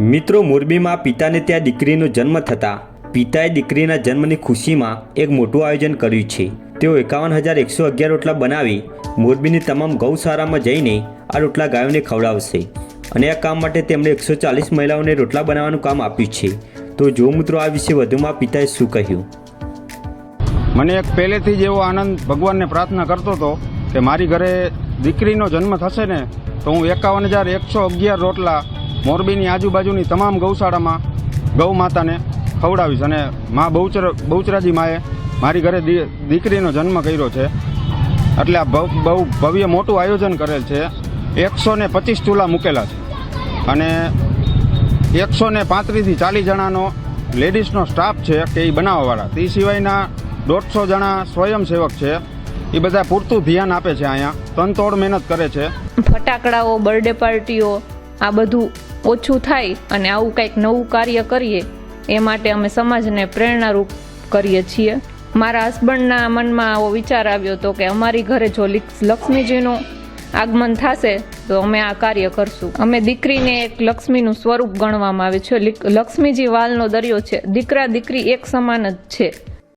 મિત્રો મોરબીમાં પિતાને ત્યાં દીકરીનો જન્મ થતાં પિતાએ દીકરીના જન્મની ખુશીમાં એક મોટું આયોજન કર્યું છે. તેઓ એકાવન હજાર એકસો અગિયાર રોટલા બનાવી મોરબીની તમામ ગૌશાળામાં જઈને આ રોટલા ગાયોને ખવડાવશે અને આ કામ માટે તેમણે એકસો ચાલીસ મહિલાઓને રોટલા બનાવવાનું કામ આપ્યું છે. તો જો મિત્રો આ વિશે વધુમાં પિતાએ શું કહ્યું? મને એક પહેલેથી જ એવો આનંદ ભગવાનને પ્રાર્થના કરતો હતો કે મારી ઘરે દીકરીનો જન્મ થશે ને, તો હું એકાવન હજાર એકસો અગિયાર રોટલા મોરબીની આજુબાજુની તમામ ગૌશાળામાં ગૌ માતાને ખવડાવીશ અને મા બહુચર બહુચરાજી માએ મારી ઘરે દીકરીનો જન્મ કર્યો છે. એટલે આ બહુ ભવ્ય મોટું આયોજન કરેલ છે. એકસો ને પચીસ ચૂલા મૂકેલા છે. અને એકસો ને પાંત્રીસથી ચાલીસ જણાનો લેડીઝનો સ્ટાફ છે કે એ બનાવવાવાળા. તે સિવાયના દોઢસો જણા સ્વયંસેવક છે. એ બધા પૂરતું ધ્યાન આપે છે અહીંયા. તનતોડ મહેનત કરે છે. ફટાકડાઓ, બર્થડે પાર્ટીઓ, આ બધું ઓછું થાય અને આવું કંઈક નવું કાર્ય કરીએ, એ માટે અમે સમાજને પ્રેરણારૂપ કરીએ છીએ. મારા હસબન્ડના મનમાં આવો વિચાર આવ્યો હતો કે અમારી ઘરે જો લિક- લક્ષ્મીજીનું આગમન થશે, તો અમે આ કાર્ય કરશું. અમે દીકરીને એક લક્ષ્મીનું સ્વરૂપ ગણવામાં આવે છે. લક્ષ્મીજી વાલનો દરિયો છે. દીકરા દીકરી એક સમાન જ છે.